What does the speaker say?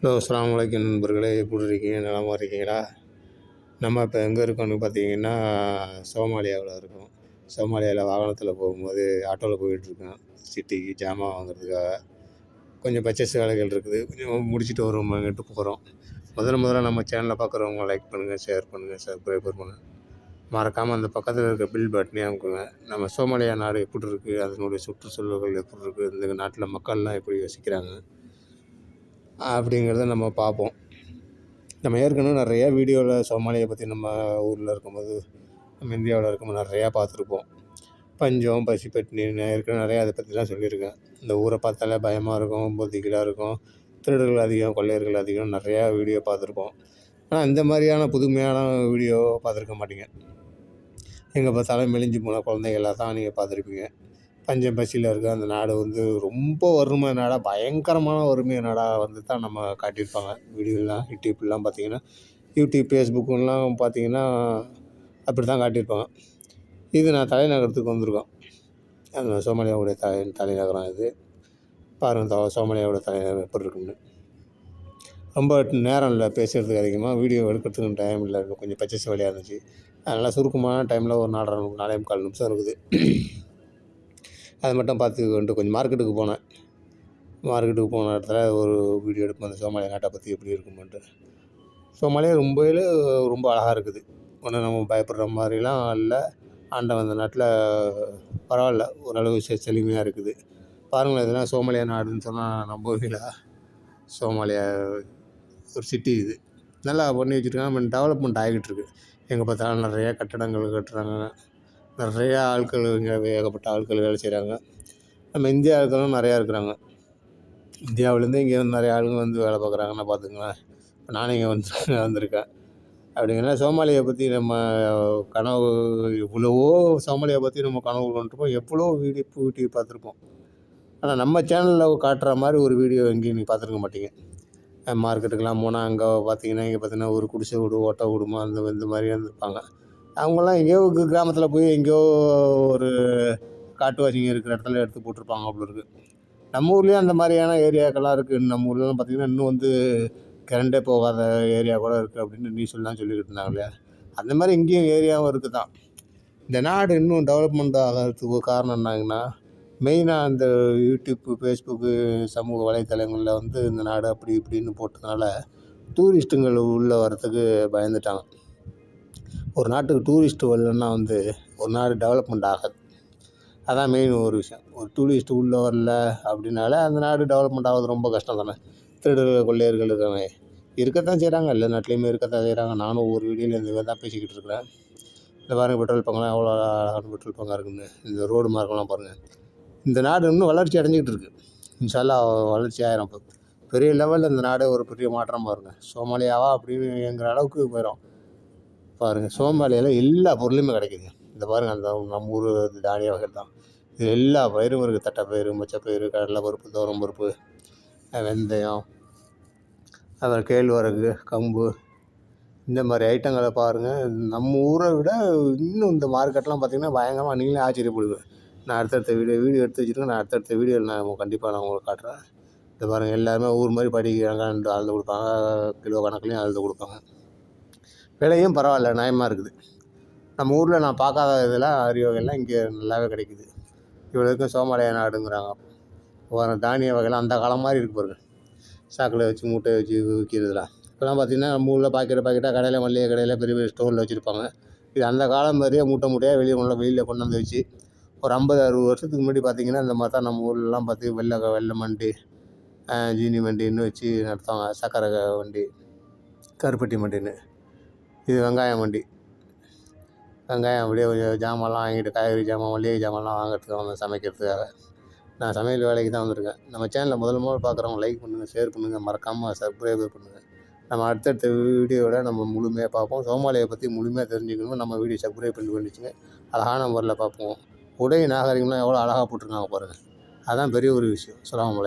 Hello அஸ்லாம் வலைக்கம் நண்பர்களே. எப்படி இருக்கீங்க? நலமா இருக்கீங்களா? நம்ம இப்போ எங்கே இருக்கோம்னு பார்த்தீங்கன்னா சோமாலியாவில் இருக்கோம். சோமாலியாவில் வாகனத்தில் போகும்போது ஆட்டோவில் போயிட்டுருக்கோம் சிட்டிக்கு ஜாமான் வாங்குறதுக்காக. கொஞ்சம் பர்ச்சேஸ் வேலைகள் இருக்குது. கொஞ்சம் முடிச்சுட்டு வருவோமாங்கன்ட்டு போகிறோம் முதல்ல முதல்ல நம்ம சேனலை பார்க்குறவங்க லைக் பண்ணுங்கள் ஷேர் பண்ணுங்கள் சப்ஸ்கிரைப் பண்ணுங்கள் மறக்காமல் அந்த பக்கத்தில் இருக்க பில் பட்டனே அமுக்குங்க. நம்ம சோமாலியா நாடு எப்படி இருக்குது அதனுடைய சுற்றுச்சூழல்கள் எப்படி இருக்குது இந்த நாட்டில் மக்கள்லாம் எப்படி யோசிக்கிறாங்க அப்படிங்கிறத நம்ம பார்ப்போம். நம்ம ஏற்கனவே நிறையா வீடியோவில் சோமாலியை பற்றி நம்ம ஊரில் இருக்கும்போது நம்ம இந்தியாவில் இருக்கும்போது நிறையா பார்த்துருப்போம். பஞ்சம் பசி பட்டினி ஏற்கனவே நிறையா அதை பற்றிலாம் சொல்லியிருக்கேன். இந்த ஊரை பார்த்தாலே பயமாக இருக்கும் புத்திகளாக இருக்கும். திருடர்கள் அதிகம் கொள்ளையர்கள் அதிகம் நிறையா வீடியோ பார்த்துருப்போம். ஆனால் இந்த மாதிரியான புதுமையான வீடியோ பார்த்துருக்க மாட்டீங்க. எங்கே பார்த்தாலும் மெலிஞ்சு போன குழந்தைகளாக தான் நீங்கள் பார்த்துருப்பீங்க. பஞ்சம் பசியில் இருக்க அந்த நாடு வந்து ரொம்ப வறுமை நாடாக பயங்கரமான வறுமை நாடாக வந்து தான் நம்ம காட்டியிருப்பாங்க. வீடியோலாம் யூடியூப்லாம் பார்த்தீங்கன்னா யூடியூப் ஃபேஸ்புக்குலாம் பார்த்தீங்கன்னா அப்படி தான் காட்டியிருப்பாங்க. இது நான் தலைநகரத்துக்கு வந்திருக்கோம். அந்த சோமாலியாவுடைய தலை தலைநகரம் இது. பாருங்கள் சோமாலியாவோட தலைநகரம் எப்படி இருக்குன்னு ரொம்ப நேரம் இல்லை பேசுகிறதுக்கு அதிகமாக வீடியோ எடுக்கிறதுக்கு டைம் இல்லை. கொஞ்சம் பர்ச்சேஸ் வேலையாக இருந்துச்சு. அதனால் சுருக்கமான டைமில் ஒரு நாலரை நாலே முக்கால் நிமிஷம் இருக்குது. அதை மட்டும் பார்த்துக்கிட்டு கொஞ்சம் மார்க்கெட்டுக்கு போனேன். மார்க்கெட்டுக்கு போன இடத்துல ஒரு வீடியோ எடுப்போம். அந்த சோமாலியா நாட்டை பற்றி எப்படி இருக்குமென்ட்டு. சோமாலியா ரொம்பவே ரொம்ப அழகாக இருக்குது. ஒன்றும் நம்ம பயப்படுற மாதிரிலாம் இல்லை ஆண்டவன் அந்த நாட்டில் பரவாயில்ல. ஓரளவு செழுமையாக இருக்குது. பாருங்களேன் இதெல்லாம் சோமாலியா நாடுன்னு சொன்னால் நம்புவீங்களா சோமாலியா ஒரு சிட்டி இது. நல்லா பண்ணி வச்சுருக்காங்க. டெவலப்மெண்ட் ஆகிட்டு இருக்குது எங்கே பார்த்தாலும் நிறையா கட்டடங்கள் கட்டுறாங்க. நிறையா ஆட்கள் இங்கே ஏகப்பட்ட ஆட்கள் வேலை செய்கிறாங்க. நம்ம இந்திய ஆட்களும் நிறையா இருக்கிறாங்க. இந்தியாவிலேருந்து இங்கே வந்து நிறையா ஆளுங்க வந்து வேலை பார்க்குறாங்கன்னா பார்த்துங்களேன் இப்போ நானும் இங்கே வந்து வந்திருக்கேன். அப்படிங்கன்னா சோமாலியை பற்றி நம்ம கனவு எவ்வளவோ சோமாலியை பற்றி நம்ம கனவு கொண்டிருப்போம். எவ்வளோ வீடியோ வீடியோ பார்த்துருப்போம். ஆனால் நம்ம சேனலில் காட்டுற மாதிரி ஒரு வீடியோ எங்கேயும் நீங்கள் பார்த்துருக்க மாட்டீங்க. மார்க்கெட்டுக்கெலாம் போனால் அங்கே பார்த்தீங்கன்னா இங்கே பார்த்தீங்கன்னா ஒரு குடிசை வீடு ஓட்டை வீடுமா அந்த இந்த மாதிரி இருந்திருப்பாங்க. அவங்களாம் எங்கேயோ கிராமத்தில் போய் எங்கேயோ ஒரு காட்டுவாசிங்க இருக்கிற இடத்துல எடுத்து போட்டிருப்பாங்க அப்படி இருக்குது நம்ம ஊர்லேயும் அந்த மாதிரியான ஏரியாக்கெல்லாம் இருக்குது நம்ம ஊர்லலாம் பார்த்திங்கன்னா இன்னும் வந்து கரண்டே போகாத ஏரியா கூட இருக்குது அப்படின்னு நியூஸ்லாம் சொல்லிக்கிட்டு இருந்தாங்க இல்லையா? அந்த மாதிரி இங்கேயும் ஏரியாவும் இருக்குது தான் இந்த நாடு இன்னும் டெவலப்மெண்ட் ஆகிறதுக்கு காரணம் என்னங்கன்னா மெயினாக அந்த யூடியூப்பு ஃபேஸ்புக்கு சமூக வலைத்தளங்களில் வந்து இந்த நாடு அப்படி இப்படின்னு போட்டதுனால டூரிஸ்ட்டுங்கள் உள்ளே வரத்துக்கு பயந்துட்டாங்க. ஒரு நாட்டுக்கு டூரிஸ்ட்டு வரலன்னா வந்து ஒரு நாடு டெவலப்மெண்ட் ஆகாது. அதான் மெயின் ஒரு விஷயம். ஒரு டூரிஸ்ட்டு உள்ளே வரல அப்படின்னாலே அந்த நாடு டெவலப்மெண்ட் ஆகிறது ரொம்ப கஷ்டம் தானே. திருடர்கள் கொள்ளையர்கள் இருக்காங்க. இருக்கத்தான் செய்கிறாங்க எல்லா நாட்டிலையுமே இருக்கத்தான் செய்கிறாங்க நானும் ஒவ்வொரு வீடியோவில் இந்த மாதிரி தான் பேசிக்கிட்டு இருக்கிறேன். இந்த பாருங்கள் பெட்ரோல் பங்கெலாம் எவ்வளோ அழகான பெட்ரோல் பங்காக இருக்குன்னு. இந்த ரோடு மார்க்கெல்லாம் பாருங்கள் இந்த நாடு இன்னும் வளர்ச்சி அடைஞ்சிக்கிட்டு இருக்குது இன்ஷால்லா வளர்ச்சி ஆயிரும். இப்போ பெரிய லெவலில் இந்த நாடே ஒரு பெரிய மாற்றமாக பாருங்கள் சோமாலியாவா அப்படிங்கிற அளவுக்கு போயிடும் பாருங்கள் சோமாலியில் எல்லா பொருளுமே கிடைக்குது இந்த பாருங்கள் அந்த நம்ம ஊர் தானிய வகை தான். இது எல்லா பயிரும் இருக்குது தட்டைப்பயிறு மொச்சப்பயிறு கடலை பருப்பு தோரம் பருப்பு வெந்தயம் அப்புறம் கேழ்வரகு கம்பு. இந்த மாதிரி ஐட்டங்களை பாருங்கள் நம்ம ஊரை விட இன்னும் இந்த மார்க்கெட்லாம் பார்த்திங்கன்னா பயங்கரமாக நீங்களே ஆச்சரியப்படுவேன் நான் அடுத்தடுத்த வீடியோ வீடியோ எடுத்து வச்சுருக்கேன். நான் அடுத்தடுத்த வீடியோ நான் கண்டிப்பாக நான் உங்களுக்கு காட்டுறேன். இந்த பாருங்கள் எல்லாருமே ஊர் மாதிரி படிக்கிறாங்க. அழுது கொடுப்பாங்க. கிலோ கணக்குலையும் அழுது கொடுப்பாங்க. விலையும் பரவாயில்ல நியாயமாக இருக்குது. நம்ம ஊரில் நான் பார்க்காத இதெல்லாம் அரிய வகையெல்லாம் இங்கே நல்லாவே கிடைக்குது. இவ்வளோக்கும் சோமாலய நாடுங்கிறாங்க. ஒரு தானிய வகைலாம் அந்த காலம் மாதிரி இருக்குது பாருங்கள் சாக்கில் வச்சு மூட்டை வச்சு விற்கிறதுலாம் இப்போலாம் பார்த்திங்கன்னா நம்ம ஊரில் பாக்கெட் பாக்கெட்டாக கடையில் மல்லிகை கடையில் பெரிய பெரிய ஸ்டோரில் வச்சுருப்பாங்க. இது அந்த காலம் மாதிரியே மூட்டை மூட்டையாக வெளியே கொண்டு வெளியில் கொண்டு வந்து வச்சு ஒரு ஐம்பது அறுபது வருஷத்துக்கு முன்னாடி பார்த்திங்கன்னா இந்த மாதிரி தான் நம்ம ஊர்லலாம் பார்த்து வெள்ளை வெள்ளை மண்டி ஜீனி வண்டின்னு வச்சு நடத்துவாங்க. சக்கரை வண்டி கருப்பட்டி மண்டின்னு. இது வெங்காயம் வண்டி. வெங்காயம் அப்படியே கொஞ்சம் ஜாமான்லாம் வாங்கிட்டு காய்கறி ஜாமான் மளிகை ஜாமான்லாம் வாங்குறதுக்கு வந்து சமைக்கிறதுக்காக. நான் சமையல் வேலைக்கு தான் வந்திருக்கேன். நம்ம சேனலில் முதல் முதல் பார்க்குறவங்க லைக் பண்ணுங்கள் ஷேர் பண்ணுங்கள் மறக்காமல் சப்ஸ்கிரைப் பண்ணுங்கள் நம்ம அடுத்தடுத்த வீடியோவில் நம்ம முழுமையாக பார்ப்போம். சோமாலியை பற்றி முழுமையாக தெரிஞ்சுக்கணும் நம்ம வீடியோ சப்ஸ்கிரைப் பண்ணி பண்ணிச்சுங்க அழகான முறையில் பார்ப்போம். உடை நாகரிகம்லாம் எவ்வளோ அழகாக போட்டிருக்காங்க பாருங்கள் அதான் பெரிய ஒரு விஷயம். அஸ்ஸலாமு